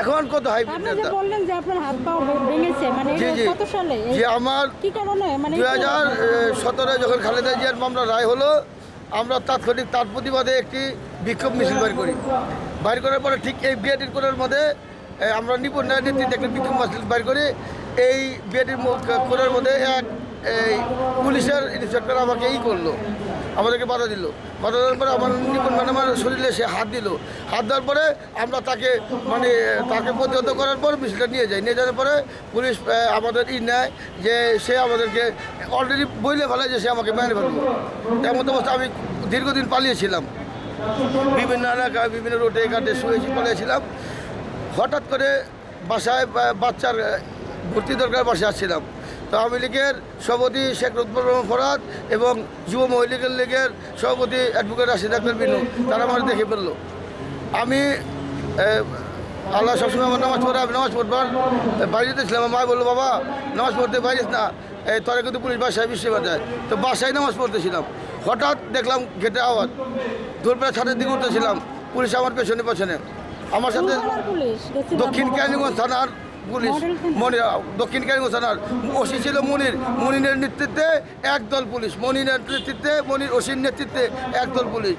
এখন কত হাইব্রিড আপনি যে বললেন যে আপনার হাত পা ভেঙেছে মানে। কত সালে? যে আমার কি কারণে? মানে যখন খালেদা জিয়ার মামলা রায় হলো আমরা তাৎক্ষণিক তার প্রতিবাদে একটি বিক্ষোভ মিছিল বের করি। বাইর করার পরে ঠিক এই বিএডির কোরের মধ্যে আমরা নিপুণ নেতৃত্বে একটি বিক্ষোভ মিছিল বের করি। এই বিএডির কোরের মধ্যে এক এই পুলিশের ইন্সপেক্টর আমাকে ই করল, আমাদেরকে বাধা দিল। বাধা দেওয়ার পরে আমার নিপুণ ম্যাডামের শরীরে সে হাত দিল। হাত দেওয়ার পরে আমরা তাকে মানে তাকে প্রতিহত করার পর মিছিলটা নিয়ে যাই। নিয়ে যাওয়ার পরে পুলিশ আমাদের ই নেয় যে সে আমাদেরকে অলরেডি বইলে ফেলে যে সে আমাকে মেরে ফেলব তেমন অবস্থা আমি দীর্ঘদিন পালিয়েছিলাম। বিভিন্ন এলাকায়, বিভিন্ন রোডে, ঘাটে শুয়েছি, পালিয়েছিলাম। হঠাৎ করে বাসায় বাচ্চার ভর্তি দরকার বাসায় আসছিলাম। আওয়ামী লীগের সভাপতি শেখ রুদ্র ফরাদ এবং যুব মহিলীগের লীগের সভাপতি অ্যাডভোকেট রাশিদ আক্তার বিনু তারা আমার দেখে ফেলল। আমি আল্লাহ সবসময় আমার নামাজ পড়ে আমি নামাজ পড়বার বাড়িতে ছিলাম মা বলল বাবা নামাজ পড়তে বাইরিস না। এই তোরা কিন্তু পুলিশ বাসায় বৃষ্টি বাজায় তো বাসায় নামাজ পড়তেছিলাম। হঠাৎ দেখলাম গেটে আওয়াজ। দুপুরে ছাদের দিকে উঠতেছিলাম। পুলিশ আমার পেছনে পেছনে। আমার সাথে দক্ষিণ কেরানীগঞ্জ থানার পুলিশ। মনির দক্ষিণ কেরানীগঞ্জ থানার ওসি ছিল মনির। মনিরের নেতৃত্বে একদল পুলিশ। মনিরের নেতৃত্বে মনির ওসির নেতৃত্বে একদল পুলিশ।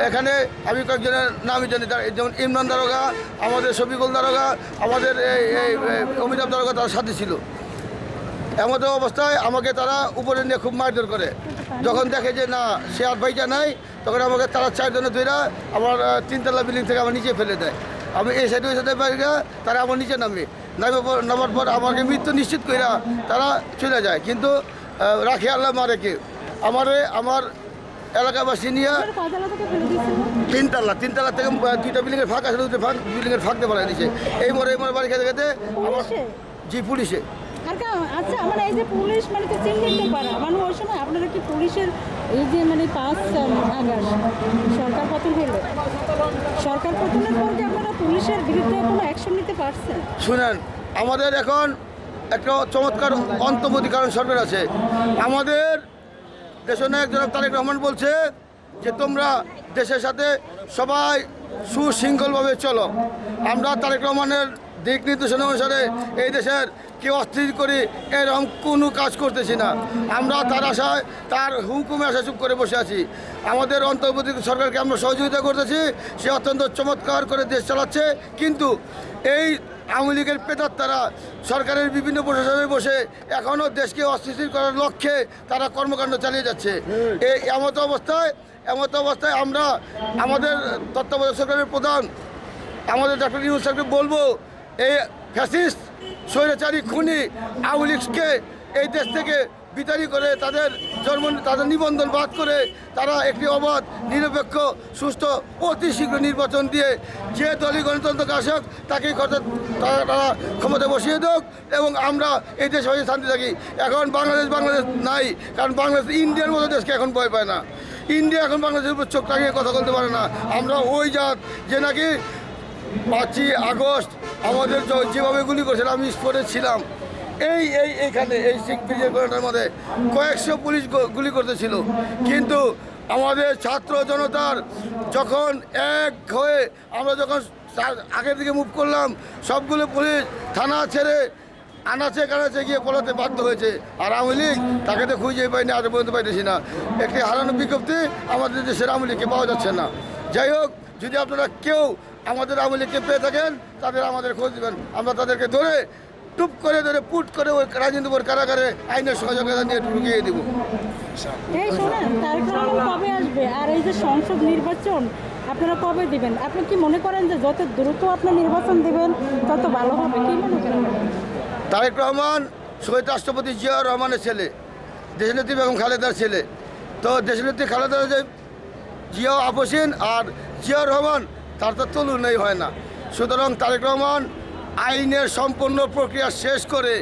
এখানে আমি কয়েকজনের নামই জানি। তার- যেমন ইমরান দারোগা আমাদের শফিকুল দারোগা আমাদের এই অমিতাভ দারোগা তার সাথে ছিল। এমন অবস্থায় আমাকে তারা উপরে নিয়ে খুব মারধর করে। যখন দেখে যে না সে আর বাইটা নাই তখন আমাকে তারা চারজনে ধরে আমার তিনতলা বিল্ডিং থেকে আমার নিচে ফেলে দেয়। আমি এই সাইডে ওই সাইডে বাইরে তারা আমার নিচে নামে। নামার পর আমাকে মৃত্যু নিশ্চিত কইরা তারা চলে যায়। কিন্তু রাখে আল্লাহ মারে কে? আমারে আমার এলাকাবাসী নিয়ে তিনতলা তিনতলা থেকে দুইটা বিল্ডিংয়ের ফাঁক আছে দুটো ফাঁক বিল্ডিংয়ের ফাঁক দিয়ে বাড়াই দিয়েছে এই মরে এই মরে বাড়ি খেতে খেতে আমার জি পুলিশে। আচ্ছা মানে এই যে পুলিশ মানে তো মানে ওই সময় আপনারা কি পুলিশের এই যে মানে পাঁচ আগস্ট সরকার পতন হলো সরকার পতনের পর কি আপনারা পুলিশের বিরুদ্ধে কোনো অ্যাকশন নিতে পারছেন শুনেন, আমাদের এখন একটা চমৎকার অন্তর্বর্তীকালীন সরকার আছে। আমাদের দেশনায়ক জনাব তারেক রহমান বলছে যে, তোমরা দেশের সাথে সবাই সুশৃঙ্খলভাবে চলো। আমরা তারেক রহমানের দিক নির্দেশনা অনুসারে এই দেশের কে অস্থির করে এরকম কোনো কাজ করতেছি না। আমরা তার আশায়, তার হুকুমে আশা চুপ করে বসে আছি। আমাদের অন্তর্বর্তী সরকারকে আমরা সহযোগিতা করতেছি। সে অত্যন্ত চমৎকার করে দেশ চালাচ্ছে। কিন্তু এই আওয়ামী লীগের তারা, সরকারের বিভিন্ন প্রশাসনে বসে এখনও দেশকে অস্থিতিশীল করার লক্ষ্যে তারা কর্মকাণ্ড চালিয়ে যাচ্ছে। এই এমত অবস্থায় এমত অবস্থায় আমরা আমাদের তত্ত্বাবধায়ক সরকারের প্রধান আমাদের ডক্টর ইউনুস স্যারকে বলব এই ফ্যাসিস্ট, স্বৈরাচারী খুনি আওয়ামী লীগকে এই দেশ থেকে বিতাড়ি করে তাদের জন্ম, তাদের নিবন্ধন বাদ করে তারা একটি অবাধ, নিরপেক্ষ সুস্থ অতি শীঘ্র নির্বাচন দিয়ে যে দলই গণতন্ত্রকে আসুক কথা তারা ক্ষমতা বসিয়ে দেক এবং আমরা এই দেশে হয়ে শান্তি থাকি। এখন বাংলাদেশ বাংলাদেশ নাই, কারণ বাংলাদেশ ইন্ডিয়ার মতো দেশকে এখন ভয় পায় না। ইন্ডিয়া এখন বাংলাদেশের উপর চোখ টাঙিয়ে কথা বলতে পারে না। আমরা ওই জাত, যে নাকি পাঁচই আগস্ট আমাদের যেভাবে গুলি করেছিল, আমি স্পটে ছিলাম। এই এই, এইখানে, এই শিখ ব্রিজের মধ্যে কয়েকশো পুলিশ গুলি করতেছিল। কিন্তু আমাদের ছাত্র জনতার যখন এক হয়ে আমরা যখন আগের দিকে মুভ করলাম, সবগুলো পুলিশ থানা ছেড়ে আনাচে কানাচে গিয়ে পলাতে বাধ্য হয়েছে। আর আওয়ামী লীগ তাকে তো খুঁজে পাইনি, আজ পর্যন্ত পাইতেছি না। একটি হারানো বিজ্ঞপ্তি আমাদের দেশের আওয়ামী লীগকে পাওয়া যাচ্ছে না। যাই হোক, যদি আপনারা কেউ আমাদের আওয়ামী লীগকে পেয়ে থাকেন তাদের আমাদের খোঁজ দেবেন আমরা তাদেরকে ধরে টুপ করে ধরে পুট করে ওই রাজেন্দ্রপুর কারাগারে আইনের সহযোগিতা নিয়ে ঢুকিয়ে দেবো। এই শোনেন তারেক রহমান কবে আসবে? আর এই যে সংসদ নির্বাচন আপনারা কবে দিবেন? আপনি কি মনে করেন যে যত দ্রুত আপনি নির্বাচন দিবেন তত ভালো হবে? কি মনে করেন? তারেক রহমান শহীদ রাষ্ট্রপতি জিয়াউর রহমানের ছেলে দেশনেত্রী বেগম খালেদার ছেলে। তো দেশনেত্রী খালেদা যে জিয়াও আপসীন আর জিয়াউর রহমান তার তো তুলনাই হয় না। সুতরাং তারেক রহমান আইনের সম্পূর্ণ প্রক্রিয়া শেষ করে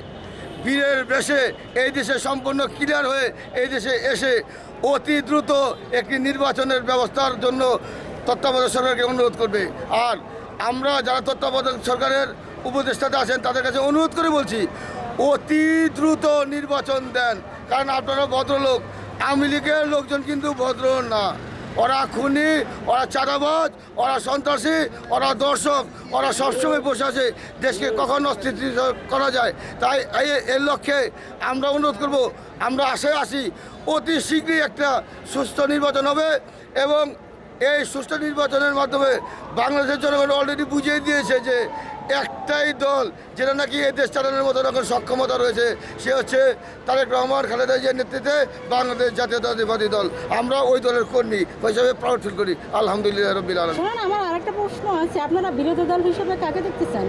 বীরের বেশে এই দেশে সম্পূর্ণ ক্লিয়ার হয়ে এই দেশে এসে অতি দ্রুত একটি নির্বাচনের ব্যবস্থার জন্য তত্ত্বাবধায়ক সরকারকে অনুরোধ করবে। আর আমরা যারা তত্ত্বাবধায়ক সরকারের উপদেষ্টাতে আছেন, তাদের কাছে অনুরোধ করে বলছি, অতি দ্রুত নির্বাচন দেন। কারণ আপনারা ভদ্রলোক, আওয়ামী লীগের লোকজন কিন্তু ভদ্র না। ওরা খুনি, ওরা চাঁদাবাজ, ওরা সন্ত্রাসী, ওরা দর্শক, ওরা সবসময় বসে আছে। দেশকে কখন অস্থিতিশীল করা যায়। তাই এই- এর লক্ষ্যে আমরা অনুরোধ করব, আমরা আশায় আসি অতি শীঘ্রই একটা সুস্থ নির্বাচন হবে এবং এই সুষ্ঠু নির্বাচনের মাধ্যমে বাংলাদেশের জনগণ অলরেডি বুঝিয়ে দিয়েছে যে একটাই দল যেটা নাকি এই দেশ চালানোর মতো এখন সক্ষমতা রয়েছে সে হচ্ছে তারেক রহমান খালেদা জিয়ার নেতৃত্বে বাংলাদেশ জাতীয়তাবাদী দল। আমরা ওই দলের কর্মী হিসাবে প্রাউড ফিল করি। আলহামদুলিল্লাহ রবিল আলম আমার আরেকটা প্রশ্ন আছে আপনারা বিরোধী দল হিসেবে কাকে দেখতে চান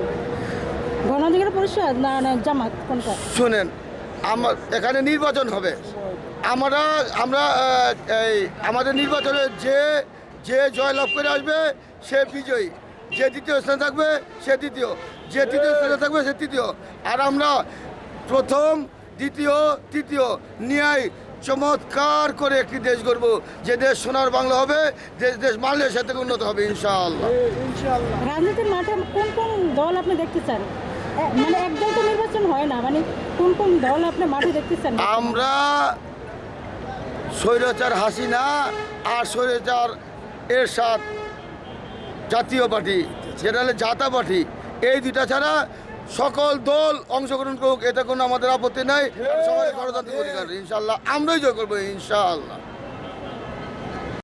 পরিষদ না জামাত কোনটা? শুনেন আমার এখানে নির্বাচন হবে। আমরা আমরা এই আমাদের নির্বাচনে যে যে জয়লাভ করে আসবে সে বিজয়ী। যে দ্বিতীয় স্থানে থাকবে সে দ্বিতীয়। যে তৃতীয় স্থানে থাকবে সে তৃতীয়। আর আমরা প্রথম দ্বিতীয় তৃতীয় ন্যায় চমৎকার করে একটি দেশ গড়ব। যে দেশ সোনার বাংলা হবে দেশ দেশ মালয়েশিয়া থেকে উন্নত হবে ইনশাআল্লাহ। রাজনীতির মাঠে কোন কোন দল আপনি দেখতে চান মানে একদল তো নির্বাচন হয় না মানে কোন কোন দল আপনি মাঠে দেখতে চান আমরা স্বৈরাচার হাসিনা আর স্বৈরাচার এরশাদ জাতীয় পার্টি, যেটা হলে জাতা পার্টি, এই দুইটা ছাড়া সকল দল অংশগ্রহণ করুক, এটা কোনো আমাদের আপত্তি নাই। সবাই গণতান্ত্রিক অধিকার ইনশাল্লাহ আমরাই জয় করব, ইনশাআল্লাহ।